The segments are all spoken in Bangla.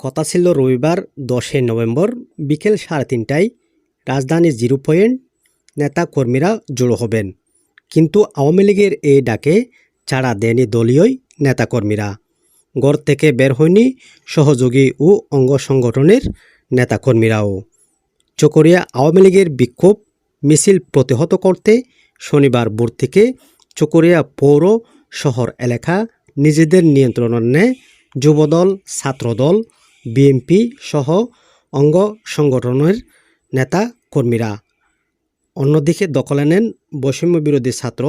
কথা ছিল রবিবার দশে নভেম্বর বিকেল সাড়ে তিনটায় রাজধানীর জিরো পয়েন্ট নেতা কর্মীরা জড়ো হবেন। কিন্তু আওয়ামী লীগের এই ডাকে ছাড়া দেয়নি দলীয় নেতাকর্মীরা গড় থেকে বের হয়নি সহযোগী ও অঙ্গ সংগঠনের নেতাকর্মীরাও চকরিয়া আওয়ামী লীগের বিক্ষোভ মিছিল প্রতিহত করতে শনিবার ভোর থেকে চকরিয়া পৌর শহর এলাকা নিজেদের নিয়ন্ত্রণে যুবদল, ছাত্রদল, বিএনপি সহ অঙ্গ সংগঠনের নেতা কর্মীরা। অন্যদিকে দখলে নেন বৈষম্য বিরোধী ছাত্র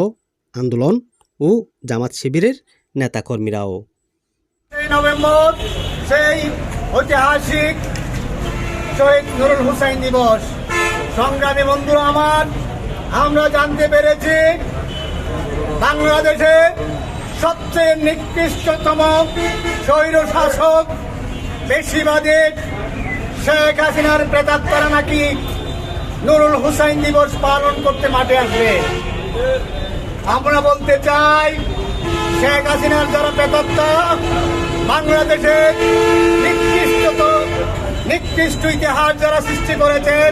আন্দোলন ও জামাত শিবিরের নেতাকর্মীরাও নভেম্বর সেই ঐতিহাসিক শহীদ নুরুল হুসাইন দিবস। সংগ্রামী বন্ধুরা আমার, আমরা জানতে পেরেছি বাংলাদেশে সবচেয়ে নিকৃষ্টতম স্বৈর শাসক বেশিবাদী শেখ হাসিনার প্রেতাত্মারা নাকি নুরুল হুসাইন দিবস পালন করতে মাঠে আসবে। আমরা বলতে চাই, শেখ হাসিনার যারা প্রেতাত্মা বাংলাদেশের নিকৃষ্ট নিকৃষ্ট ইতিহাস যারা সৃষ্টি করেছেন,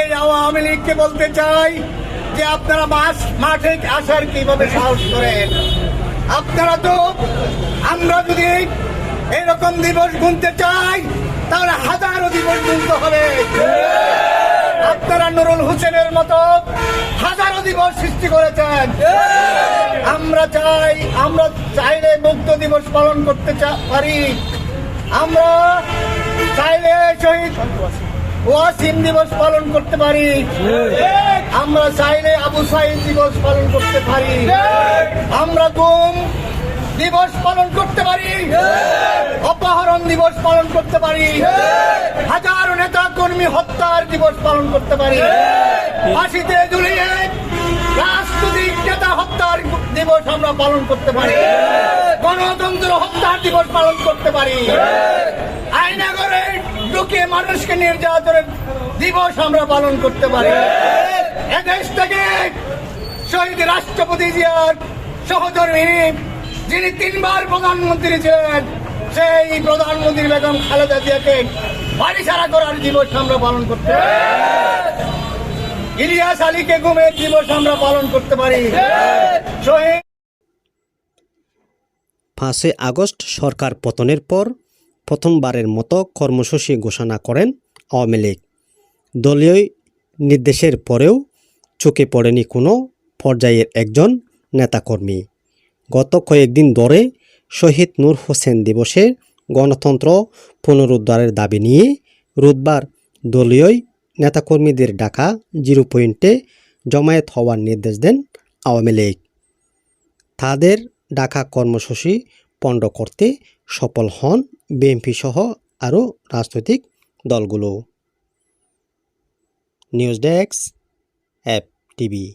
এই আওয়ামী লীগকে বলতে চাই যে আপনারা মাস মাঠে আসার কীভাবে সাহস করেন? আপনারা তো, আমরা যদি এরকম দিবস গুনতে চাই, তাহলে হাজারো দিবস গুনতে হবে। আপনারা নুরুল হোসেনের মতো হাজারো দিবস সৃষ্টি করেছেন। আমরা চাই, আমরা চাইলে মুক্ত দিবস পালন করতে পারি। আমরা চাইলে শহীদ ওয়াসিম দিবস পালন করতে পারি। আমরা চাইলে আবু সাইদ দিবস পালন করতে পারি। আমরা গুম দিবস পালন করতে পারি। অপহরণ দিবস পালন করতে পারি। হাজারো নেতা কর্মী হত্যার দিবস পালন করতে পারি। ফাঁসিতে ঝুলিয়ে রাজনৈতিক নেতা হত্যার দিবস আমরা পালন করতে পারি। গণতন্ত্র হত্যার দিবস পালন করতে পারি। আয়না করে ঢুকিয়ে মানুষকে নির্যাতনের দিবস আমরা পালন করতে পারি। এদেশ থেকে শহীদ রাষ্ট্রপতি জিয়ার সহধর্মী যিনি তিনবার প্রধানমন্ত্রী ছিলেন সেই প্রধানমন্ত্রী বেগম খালেদা জিয়াকে বাড়ি ছাড়া করার দিবস আমরা পালন করতে পারি। ইলিয়াস আলীকে গুমের দিবস আমরা পালন করতে পারি। শহীদ পাঁচই আগস্ট সরকার পতনের পর প্রথমবারের মতো কর্মসূচি ঘোষণা করেন আওয়ামী লীগ। দলীয় নির্দেশের পরেও চোখে পড়েনি কোনো পর্যায়ের একজন নেতাকর্মী। গত কয়েকদিন ধরে শহীদ নূর হোসেন দিবসে গণতন্ত্র পুনরুদ্ধারের দাবি নিয়ে রোববার দলীয় নেতাকর্মীদের ডাকা জিরো পয়েন্টে জমায়েত হওয়ার নির্দেশ দেন আওয়ামী লীগ। তাদের ডাকা কর্মসূচি পণ্ড করতে সফল হন বিএনপি সহ আরও রাজনৈতিক দলগুলো। News desk app TV.